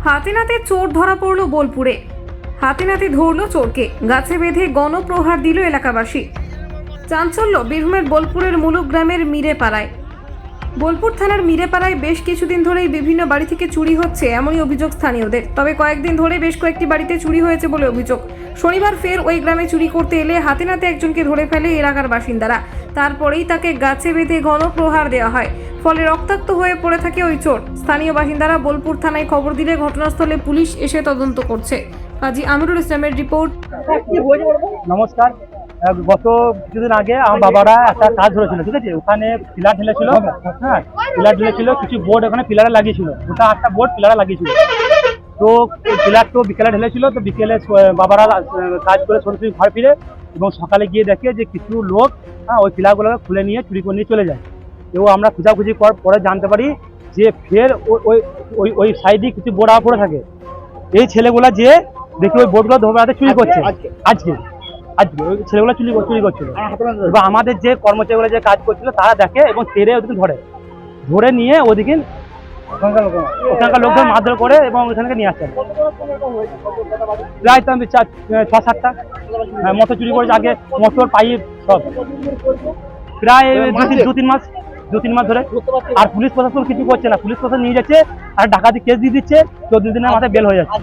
হাতে নাতে চোর ধরা পড়ল বোলপুরে। হাতে নাতে ধরল চোরকে। গাছে বেঁধে গণপ্রহার দিল এলাকাবাসী। চাঞ্চল্য বীরভূমের বোলপুরের মুলুক গ্রামের মিরেপাড়ায়। বোলপুর থানার মিরেপাড়ায় বেশ কিছুদিন ধরেই বিভিন্ন বাড়ি থেকে চুরি হচ্ছে এমনই অভিযোগ স্থানীয়দের। তবে কয়েকদিন ধরে বেশ কয়েকটি বাড়িতে চুরি হয়েছে বলে অভিযোগ। শনিবার ফের ওই গ্রামে চুরি করতে এলে হাতে নাতে একজনকে ধরে ফেলে এলাকার বাসিন্দারা। তারপরেই তাকে গাছে বেঁধে গণপ্রহার দেওয়া হয়। ফলে রক্তাক্ত হয়ে পড়ে থাকে ওই চোর। স্থানীয় বাসিন্দারা বোলপুর থানায় খবর দিলে ঘটনাস্থলে পুলিশ এসে তদন্ত করছে। কাজী আমিরুল ইসলামের রিপোর্ট। নমস্কার। গত কিছুদিন আগে আমার বাবারা একটা কাজ ধরেছিল ঠিক আছে? ওখানে পিলার ঢেলেছিল হ্যাঁ পিলার ঢেলেছিল কিছু বোর্ড ওখানে পিলারে লাগিয়েছিল ওটা একটা বোর্ড পিলারে লাগিয়েছিল। তো পিলার তো বিকেলে ঢেলেছিল তো বিকেলে বাবারা কাজ করে সরাসরি ঘর ফিরে এবং সকালে গিয়ে দেখে যে কিছু লোক হ্যাঁ ওই পিলারগুলো খুলে নিয়ে চুরি করে নিয়ে চলে যায়। এবং আমরা খোঁজাখুঁজি করার পরে জানতে পারি যে ফের ওই- ওই ওই সাইডে কিছু বোর্ড আবার পড়ে থাকে। এই ছেলেগুলা যে দেখি ওই বোর্ডগুলো ধরে চুরি করছে। আজকে। আজকে ছেলেগুলো চুরি চুরি করছিল। এবার আমাদের যে কর্মচারীগুলো যে কাজ করছিল তারা দেখে এবং তেরে ওদিকে ধরে। ধরে নিয়ে ওদিকে ওখানকার লোকজন। মারধর করে এবং ওখানে নিয়ে আসছে। প্রায় তো আমি ছ সাতটা। হ্যাঁ মোটর চুরি করেছে আগে মোটর পাইপ সব। প্রায় দু তিন দু তিন মাস দু তিন মাস ধরে। আর পুলিশ প্রশাসন কিছু করছে না। পুলিশ প্রশাসন নিয়ে যাচ্ছে আর ডাকাতি কেস দিয়ে দিচ্ছে চোদ্দ দিনের মাথায় বেল হয়ে যাচ্ছে।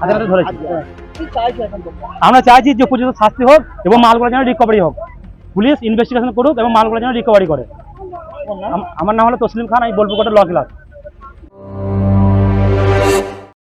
হাতে ধরেছে। আমরা চাইছি যে উপযুক্ত শাস্তি হোক এবং মালগুলো যেন রিকভারি হোক। পুলিশ ইনভেস্টিগেশন করুক এবং মালগুলো যেন রিকভারি করে। আমার নাম হলো তসলিম খান আমি বলব কোটা ল ক্লাস